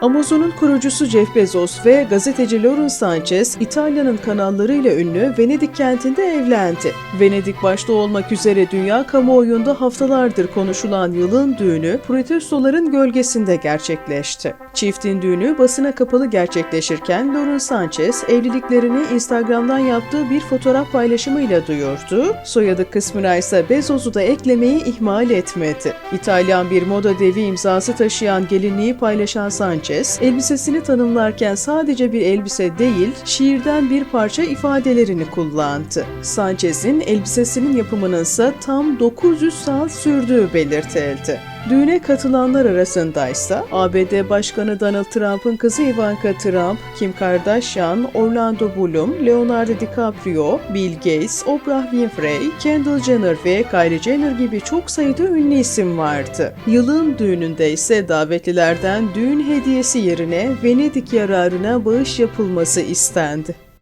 Amazon'un kurucusu Jeff Bezos ve gazeteci Lauren Sanchez, İtalya'nın kanallarıyla ünlü Venedik kentinde evlendi. Venedik başta olmak üzere dünya kamuoyunda haftalardır konuşulan yılın düğünü protestoların gölgesinde gerçekleşti. Çiftin düğünü basına kapalı gerçekleşirken Lauren Sanchez evliliklerini Instagram'dan yaptığı bir fotoğraf paylaşımıyla duyurdu. Soyadı kısmına ise Bezos'u da eklemeyi ihmal etmedi. İtalyan bir moda devi imzası taşıyan gelinliği paylaşan Sanchez, elbisesini tanımlarken sadece bir elbise değil, şiirden bir parça ifadelerini kullandı. Sanchez'in elbisesinin yapımının ise tam 900 saat sürdüğü belirtildi. Düğüne katılanlar arasındaysa ABD Başkanı Donald Trump'ın kızı Ivanka Trump, Kim Kardashian, Orlando Bloom, Leonardo DiCaprio, Bill Gates, Oprah Winfrey, Kendall Jenner ve Kylie Jenner gibi çok sayıda ünlü isim vardı. Yılın düğününde ise davetlilerden düğün hediyesi yerine Venedik yararına bağış yapılması istendi.